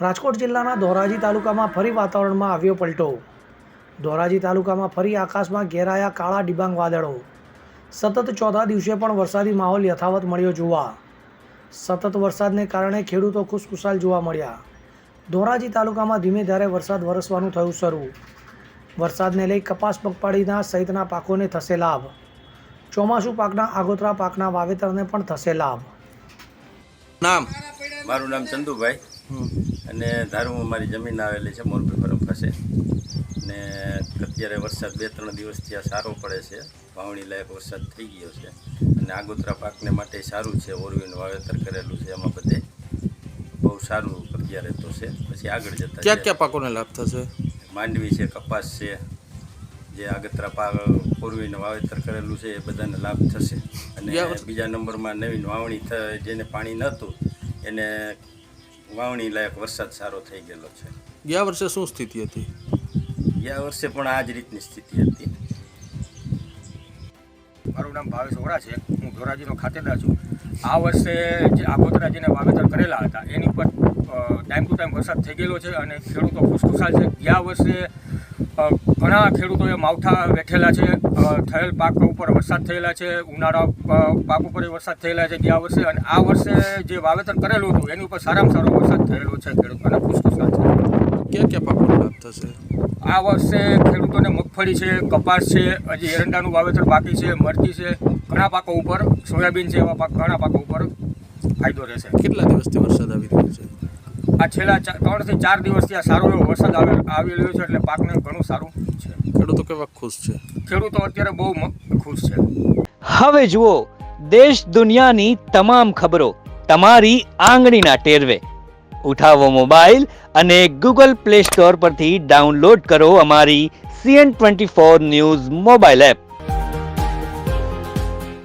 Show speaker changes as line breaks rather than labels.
રાજકોટ જિલ્લાના ધોરાજી તાલુકામાં ફરી વાતાવરણમાં આવ્યો પલટો. ધોરાજી તાલુકામાં ફરી આકાશમાં ઘેરાયા કાળા ડિબાંગ વાદળો. સતત ચોથા દિવસે પણ વરસાદી માહોલ યથાવત મળ્યો જોવા. સતત વરસાદને કારણે ખેડૂતો ખુશખુશાલ જોવા મળ્યા. ધોરાજી તાલુકામાં ધીમે ધારે વરસાદ વરસવાનું થયું શરૂ. વરસાદને લઈ કપાસ મગફળીના સહિતના પાકોને થશે લાભ. ચોમાસું પાકના આગોતરા પાકના વાવેતરને પણ થશે લાભ.
નામ?
મારું નામ ચંદુભાઈ. અને ધારુમાં મારી જમીન આવેલી છે મોરબી ફરમ પાસે. ને અત્યારે વરસાદ બે ત્રણ દિવસથી આ સારો પડે છે વાવણી લાયક વરસાદ થઈ ગયો છે. અને આગોતરા પાકને માટે સારું છે ઓરવીનું વાવેતર કરેલું છે એમાં બધે બહુ સારું અત્યારે તો છે. પછી આગળ જતા
ક્યાં ક્યાં પાકોને લાભ થશે?
માંડવી છે કપાસ છે જે આગતરા પાક પૂર્વીને વાવેતર કરેલું છે એ બધાને લાભ થશે. અને બીજા નંબરમાં નવીન વાવણી જેને પાણી નહોતું એને વાવણી લાયક વરસાદ સારો થઈ ગયેલો છે.
ગયા વર્ષે શું સ્થિતિ હતી?
ગયા વર્ષે પણ આ જ રીતની સ્થિતિ હતી.
મારું નામ ભાવેશ ઓરા છે. હું ધોરાજીનો ખાતેદાર છું. આ વર્ષે જે આગોતરાજીને વાવેતર કરેલા હતા એની ઉપર ટાઈમ ટુ ટાઈમ વરસાદ થઈ ગયેલો છે અને ખેડૂતો ખુશખુશાલ છે. ગયા વર્ષે ઘણા ખેડૂતોએ માવઠા વેઠેલા છે. થયેલ પાક ઉપર વરસાદ થયેલા છે ઉનાળા પાક ઉપર વરસાદ થયેલા છે ગયા વર્ષે અને આ વર્ષે જે વાવેતર કરેલું હતું એની ઉપર સારામાં સારો વરસાદ થયેલો છે ખેડૂતોને ખુશખુશાલ છે.
ક્યાં ક્યાં પાકોને લાભ થશે?
આ વર્ષે ખેડૂતોને મગફળી છે કપાસ છે હજી એરંડાનું વાવેતર બાકી છે મરચી છે ઘણા પાકો ઉપર સોયાબીન છે એવા પાક ઘણા પાકો ઉપર ફાયદો રહેશે.
કેટલા દિવસથી વરસાદ આવી રહ્યો છે?
આ છેલ્લા ચા- ત્રણથી ચાર દિવસથી આ સારો એવો વરસાદ આવે આવી રહ્યો છે એટલે પાકને ઘણું સારું છે.
ખેડૂતો કેવા ખુશ છે?
ખેડૂતો અત્યારે બહુ ખુશ છે.
હવે જુઓ દેશ દુનિયાની તમામ ખબરો તમારી આંગળીના ટેરવે. ઉઠાવો મોબાઈલ અને ગૂગલ પ્લે સ્ટોર પરથી ડાઉનલોડ કરો અમારી CN twenty four news mobile app.